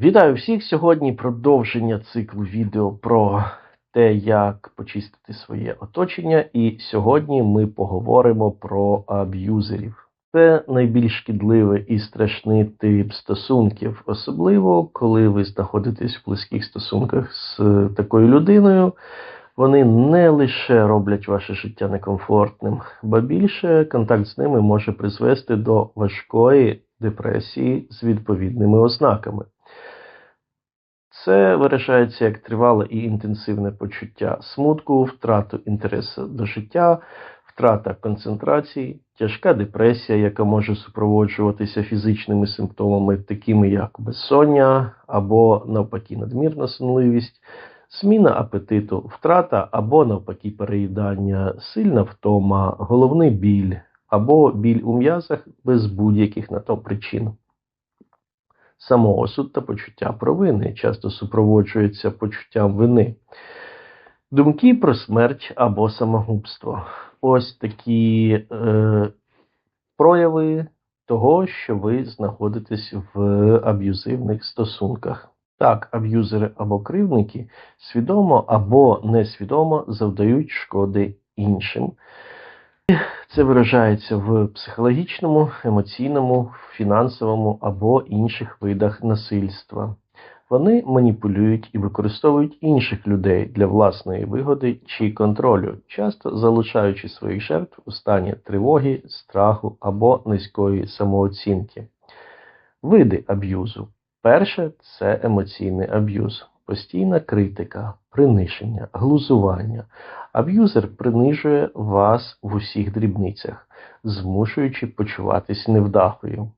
Вітаю всіх! Сьогодні продовження циклу відео про те, як почистити своє оточення. І сьогодні ми поговоримо про аб'юзерів. Це найбільш шкідливий і страшний тип стосунків, особливо коли ви знаходитесь в близьких стосунках з такою людиною. Вони не лише роблять ваше життя некомфортним, ба більше контакт з ними може призвести до важкої депресії з відповідними ознаками. Це виражається як тривале і інтенсивне почуття смутку, втрату інтересу до життя, втрата концентрації, тяжка депресія, яка може супроводжуватися фізичними симптомами, такими як безсоння або навпаки надмірна сонливість, зміна апетиту, втрата або навпаки переїдання, сильна втома, головний біль або біль у м'язах без будь-яких на то причин. Самоосуд та почуття провини часто супроводжуються почуттям вини. Думки про смерть або самогубство. Ось такі е, прояви того, що ви знаходитесь в аб'юзивних стосунках. Так, аб'юзери або кривники свідомо або несвідомо завдають шкоди іншим. Це виражається в психологічному, емоційному, фінансовому або інших видах насильства. Вони маніпулюють і використовують інших людей для власної вигоди чи контролю, часто залучаючи своїх жертв у стані тривоги, страху або низької самооцінки. Види аб'юзу. Перше це емоційний аб'юз, постійна критика, приниження, глузування. Аб'юзер принижує вас в усіх дрібницях, змушуючи почуватись невдахою.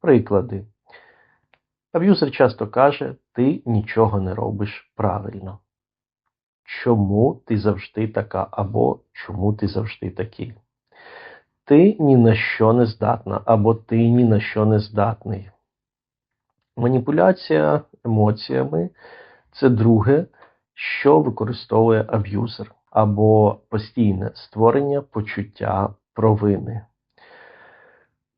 Приклади. Аб'юзер часто каже, ти нічого не робиш правильно. Чому ти завжди така або чому ти завжди такий? Ти ні на що не здатна, або ти ні на що не здатний. Маніпуляція емоціями це друге, що використовує аб'юзер, або постійне створення почуття провини.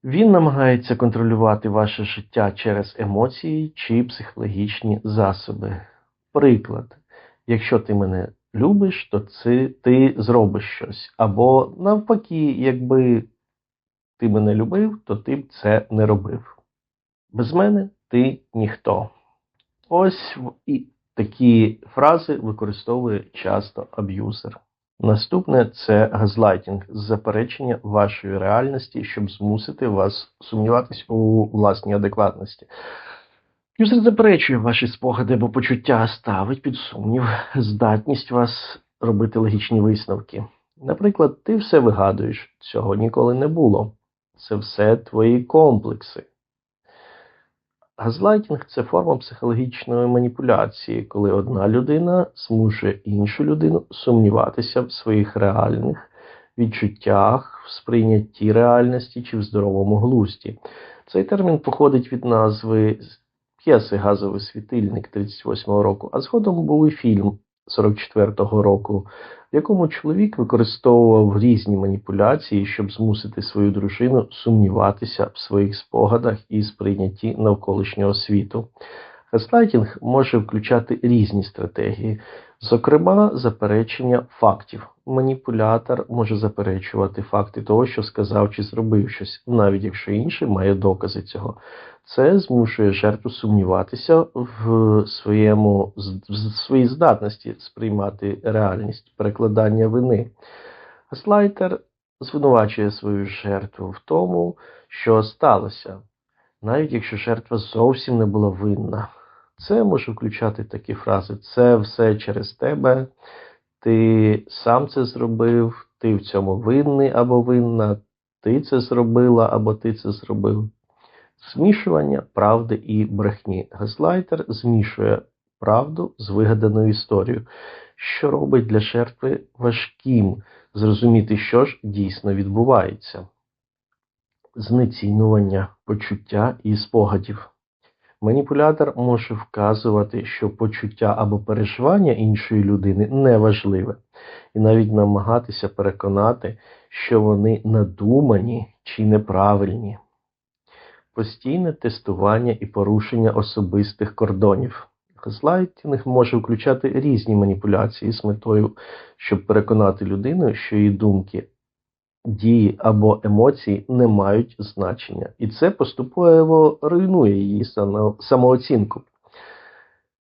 Він намагається контролювати ваше життя через емоції чи психологічні засоби. Приклад, якщо ти мене любиш, то це ти зробиш щось. Або навпаки, якби ти мене любив, то ти б це не робив. Без мене ти ніхто. Ось і такі фрази використовує часто аб'юзер. Наступне це газлайтінг заперечення вашої реальності, щоб змусити вас сумніватись у власній адекватності. Юзер заперечує ваші спогади або почуття, ставить під сумнів здатність вас робити логічні висновки. Наприклад, ти все вигадуєш, цього ніколи не було. Це все твої комплекси. Газлайтінг це форма психологічної маніпуляції, коли одна людина змушує іншу людину сумніватися в своїх реальних відчуттях, в сприйнятті реальності чи в здоровому глузді. Цей термін походить від назви п'єси Газовий світильник 38-го року, а згодом був і фільм 44-го року, в якому чоловік використовував різні маніпуляції, щоб змусити свою дружину сумніватися в своїх спогадах і сприйнятті навколишнього світу. Газлайтінг може включати різні стратегії, зокрема, заперечення фактів. Маніпулятор може заперечувати факти того, що сказав чи зробив щось, навіть якщо інший має докази цього. Це змушує жертву сумніватися в своєму в своїй здатності сприймати реальність перекладання вини. Газлайтер звинувачує свою жертву в тому, що сталося, навіть якщо жертва зовсім не була винна. Це може включати такі фрази: це все через тебе, ти сам це зробив, ти в цьому винний або винна, ти це зробила або ти це зробив. Змішування правди і брехні. Газлайтер змішує правду з вигаданою історією, що робить для жертви важким зрозуміти, що ж дійсно відбувається. Знецінювання почуття і спогадів. Маніпулятор може вказувати, що почуття або переживання іншої людини неважливе, і навіть намагатися переконати, що вони надумані чи неправильні. постійне тестування і порушення особистих кордонів. Газлайтінг може включати різні маніпуляції з метою, щоб переконати людину, що її думки, дії або емоції не мають значення, і це поступово руйнує її самооцінку.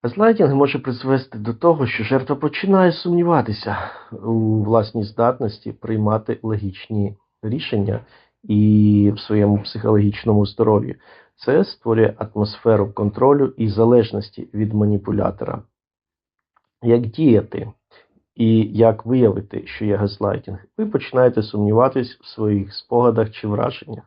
Газлайтінг може призвести до того, що жертва починає сумніватися у власній здатності приймати логічні рішення і в своєму психологічному здоров'ї. Це створює атмосферу контролю і залежності від маніпулятора. Як діяти і як виявити, що є газлайтінг? Ви починаєте сумніватись в своїх спогадах чи враженнях.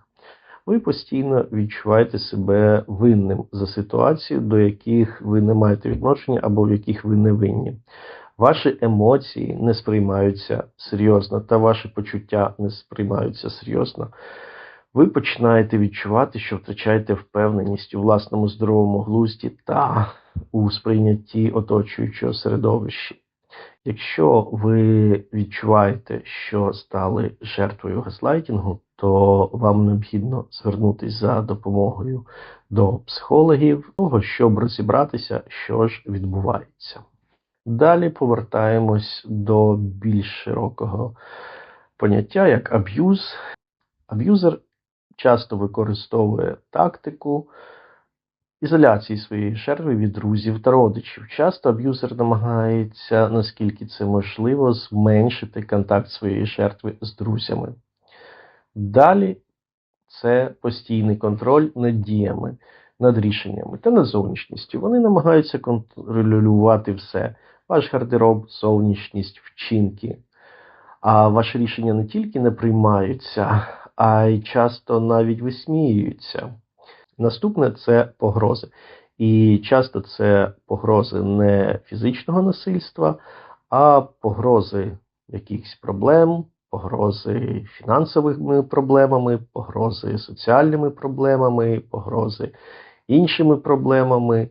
Ви постійно відчуваєте себе винним за ситуацію, до яких ви не маєте відношення або в яких ви не винні. Ваші емоції не сприймаються серйозно, та ваші почуття не сприймаються серйозно. Ви починаєте відчувати, що втрачаєте впевненість у власному здоровому глузді та у сприйнятті оточуючого середовища. Якщо ви відчуваєте, що стали жертвою газлайтінгу, то вам необхідно звернутися за допомогою до психологів, того, щоб розібратися, що ж відбувається. Далі повертаємось до більш широкого поняття як аб'юз. Аб'юзер часто використовує тактику ізоляції своєї жертви від друзів та родичів. Часто аб'юзер намагається, наскільки це можливо, зменшити контакт своєї жертви з друзями. Далі це постійний контроль над діями, над рішеннями та над зовнішністю. Вони намагаються контролювати все: ваш гардероб, зовнішність, вчинки. А ваші рішення не тільки не приймаються, а й часто навіть висміюються. Наступне це погрози. І часто це погрози не фізичного насильства, а погрози якихось проблем, погрози фінансовими проблемами, погрози соціальними проблемами, погрози іншими проблемами.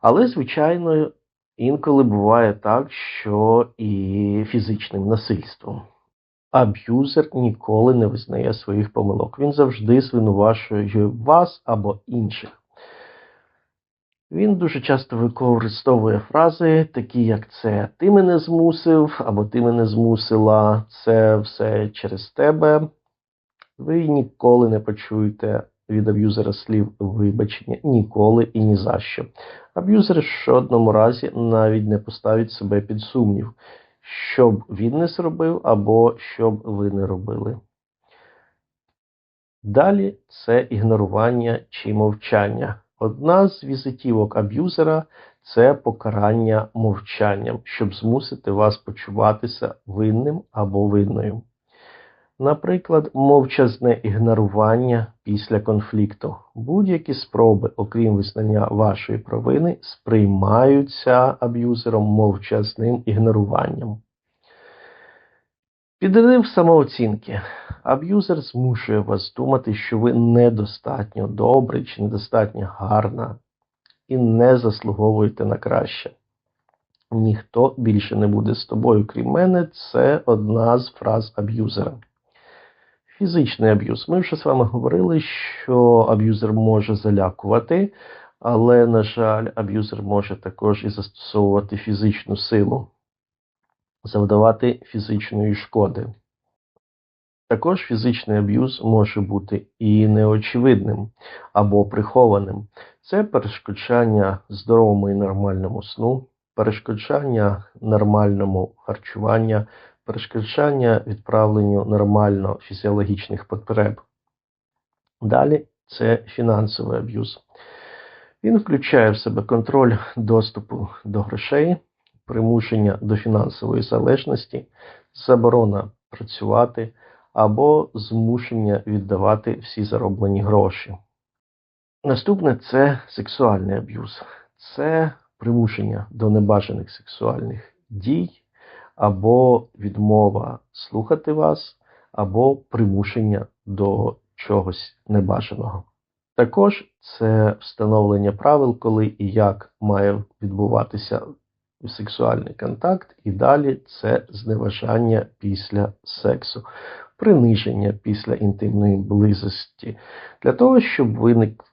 Але, звичайно, інколи буває так, що і фізичним насильством. Аб'юзер ніколи не визнає своїх помилок. Він завжди звинувачує вас або інших. Він дуже часто використовує фрази, такі як це ти мене змусив, або ти мене змусила, це все через тебе. Ви ніколи не почуєте від аб'юзера слів вибачення, ніколи і ні за що. Аб'юзер в жодному разі навіть не поставить себе під сумнів, що б він не зробив, або що б ви не робили. Далі це ігнорування чи мовчання. Одна з візитівок аб'юзера це покарання мовчанням, щоб змусити вас почуватися винним або винною. Наприклад, мовчазне ігнорування після конфлікту. Будь-які спроби, окрім визнання вашої провини, сприймаються аб'юзером мовчазним ігноруванням. Підрив самооцінки. Аб'юзер змушує вас думати, що ви недостатньо добрий чи недостатньо гарна і не заслуговуєте на краще. Ніхто більше не буде з тобою, крім мене, це одна з фраз аб'юзера. Фізичний аб'юз. Ми вже з вами говорили, що аб'юзер може залякувати, але, на жаль, аб'юзер може також і застосовувати фізичну силу, завдавати фізичної шкоди. Також фізичний аб'юз може бути і неочевидним або прихованим. Це перешкоджання здоровому і нормальному сну, перешкоджання нормальному харчуванню, перешкоджання відправленню нормально фізіологічних потреб. Далі це фінансовий аб'юз. Він включає в себе контроль доступу до грошей, примушення до фінансової залежності, заборона працювати або змушення віддавати всі зароблені гроші. Наступне це сексуальний аб'юз. Це примушення до небажаних сексуальних дій, або відмова слухати вас, або примушення до чогось небажаного. Також це встановлення правил, коли і як має відбуватися сексуальний контакт, і далі це зневажання після сексу. приниження після інтимної близості, для того, щоб виник,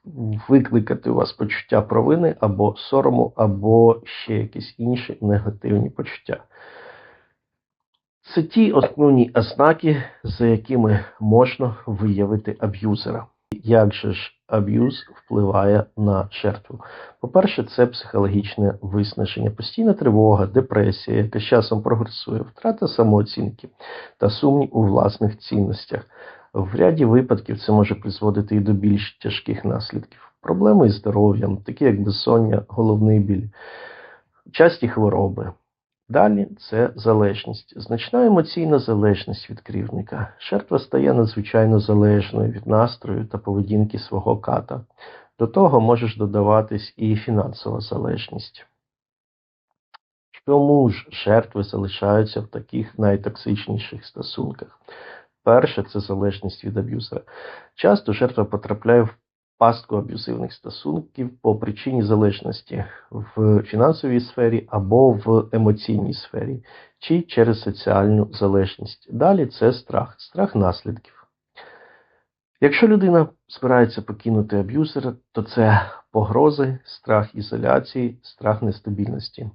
викликати у вас почуття провини або сорому, або ще якісь інші негативні почуття. Це ті основні ознаки, за якими можна виявити аб'юзера. Як же ж аб'юз впливає на жертву? По-перше, це психологічне виснаження, постійна тривога, депресія, яка з часом прогресує, втрата самооцінки та сумнів у власних цінностях. В ряді випадків це може призводити і до більш тяжких наслідків. Проблеми із здоров'ям, такі як безсоння, головний біль, часті хвороби. Далі це залежність. Значна емоційна залежність від керівника. Жертва стає надзвичайно залежною від настрою та поведінки свого ката. До того можеш додаватись і фінансова залежність. Чому ж жертви залишаються в таких найтоксичніших стосунках? Перше це залежність від аб'юзера. Часто жертва потрапляє в пастку аб'юзивних стосунків по причині залежності в фінансовій сфері або в емоційній сфері, чи через соціальну залежність. Далі це страх, страх наслідків. Якщо людина збирається покинути аб'юзера, то це погрози, страх ізоляції, страх нестабільності.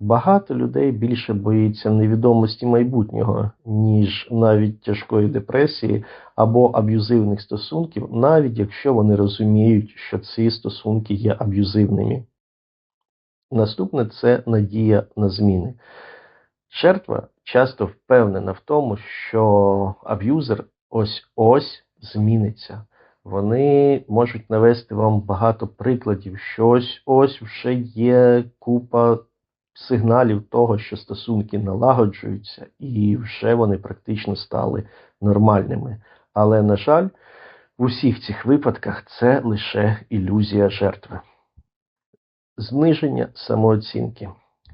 Багато людей більше боїться невідомості майбутнього, ніж навіть тяжкої депресії або аб'юзивних стосунків, навіть якщо вони розуміють, що ці стосунки є аб'юзивними. Наступне це надія на зміни. Жертва часто впевнена в тому, що аб'юзер ось ось зміниться. Вони можуть навести вам багато прикладів, що ось ось вже є купа сигналів того, що стосунки налагоджуються, і вже вони практично стали нормальними. Але, на жаль, в усіх цих випадках це лише ілюзія жертви. Зниження самооцінки.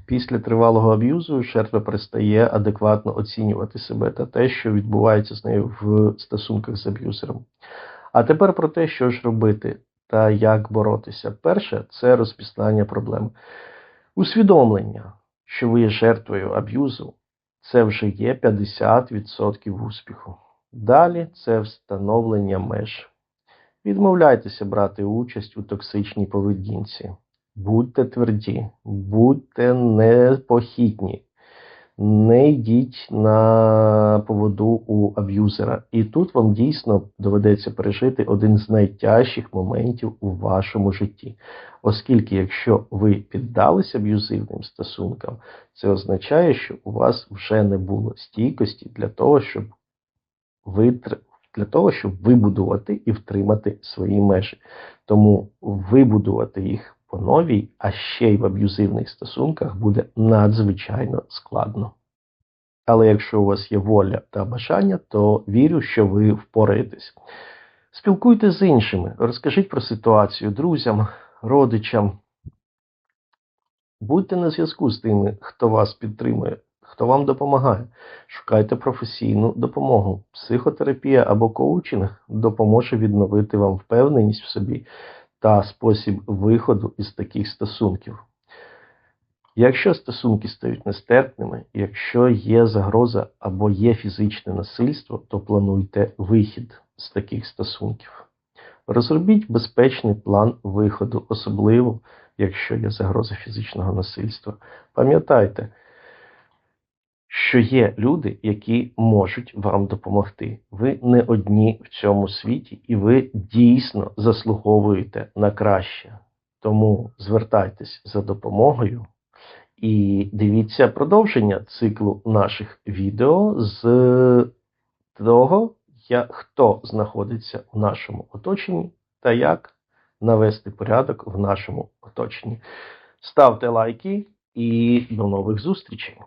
Після тривалого аб'юзу жертва перестає адекватно оцінювати себе та те, що відбувається з нею в стосунках з аб'юзером. А тепер про те, що ж робити та як боротися. Перше це розпізнання проблем. Усвідомлення, що ви є жертвою аб'юзу, це вже є 50% успіху. Далі це встановлення меж. Відмовляйтеся брати участь у токсичній поведінці. Будьте тверді, будьте непохитні, не йдіть на поводу у аб'юзера. І тут вам дійсно доведеться пережити один з найтяжчих моментів у вашому житті. Оскільки, якщо ви піддалися аб'юзивним стосункам, це означає, що у вас вже не було стійкості для того, щоб витр... для того, щоб вибудувати і втримати свої межі. Тому вибудувати їх по новій, а ще й в аб'юзивних стосунках буде надзвичайно складно. Але якщо у вас є воля та бажання, то вірю, що ви впораєтесь. Спілкуйтесь з іншими, розкажіть про ситуацію друзям, родичам. Будьте на зв'язку з тими, хто вас підтримує, хто вам допомагає. Шукайте професійну допомогу. Психотерапія або коучинг допоможе відновити вам впевненість в собі та спосіб виходу із таких стосунків. Якщо стосунки стають нестерпними, якщо є загроза або є фізичне насильство, то плануйте вихід з таких стосунків. Розробіть безпечний план виходу, особливо якщо є загроза фізичного насильства. Пам'ятайте, що є люди, які можуть вам допомогти. Ви не одні в цьому світі, і ви дійсно заслуговуєте на краще. Тому звертайтесь за допомогою і дивіться продовження циклу наших відео з того, хто знаходиться в нашому оточенні та як навести порядок в нашому оточенні. Ставте лайки і до нових зустрічей!